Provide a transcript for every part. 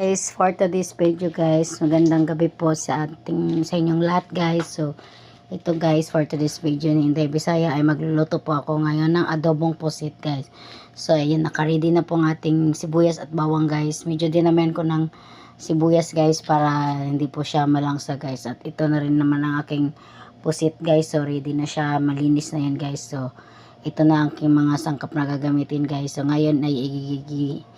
Guys, for today's video guys, magandang gabi po sa ating sa inyong lahat guys. So, ito guys, for today's video ni Inday Bisaya ay magluluto po ako ngayon ng adobong pusit guys. So, ayun, nakaready na po ang ating sibuyas at bawang guys. Medyo dinamen ko ng sibuyas guys para hindi po siya malangsa guys. At ito na rin naman ang aking pusit guys. So, ready na siya. Malinis na yan guys. So, ito na ang aking mga sangkap na gagamitin guys. So, ngayon ay igigigi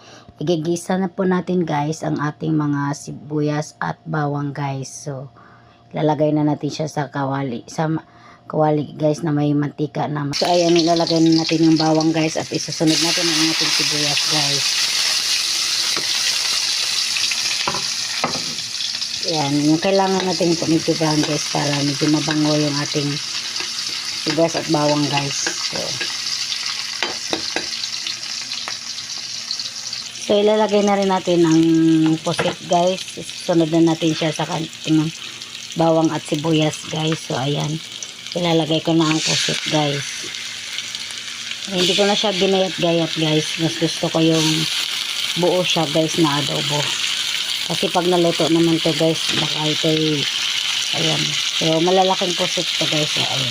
igigisa na po natin guys ang ating mga sibuyas at bawang guys. So, ilalagay na natin siya sa kawali. Sa kawali guys na may mantika na. So, ayan, ilalagay na natin yung bawang guys at isusunod natin ang ating sibuyas guys. Yan, yung kailangan natin pumitibahan guys para medyo mabango yung ating sibuyas at bawang guys. So, So, ilalagay na rin natin ang pusit, guys. Sunod na natin siya sa kanting bawang at sibuyas, guys. So, ayan. Ilalagay ko na ang pusit, guys. Eh, Hindi ko na siya ginayat-gayat, guys. Mas gusto ko yung buo siya, guys, na adobo. Kasi pag naluto naman to, guys, baka ito ayan. So, malalaking pusit to, guys. Ayan.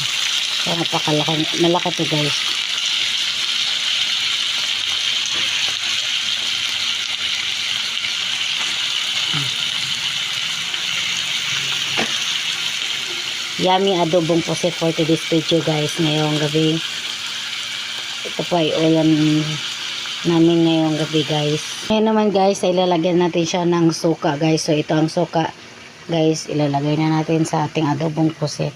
So, napakalaki, malaki to, guys. Yummy adobong pusit for today's video guys ngayong gabi. Ito po ay ulam namin ngayong gabi guys. Ngayon naman guys ay ilalagyan natin siya ng suka guys. So ito ang suka. Guys ilalagay na natin sa ating adobong pusit.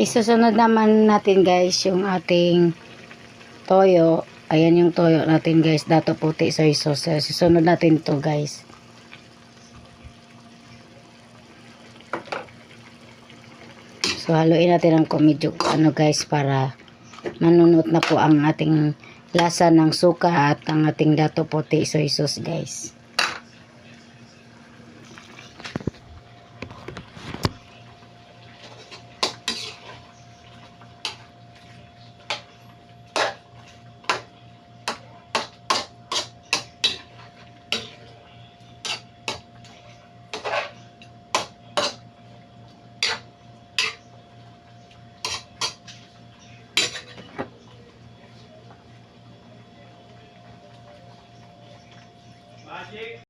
Isusunod naman natin guys yung ating toyo. Ayan yung toyo natin guys. Dato puti soy sauce susunod natin to guys. So haluin natin ang medyo ano guys para manunot na po ang ating lasa ng suka at ang ating dato puti soy sauce guys calle.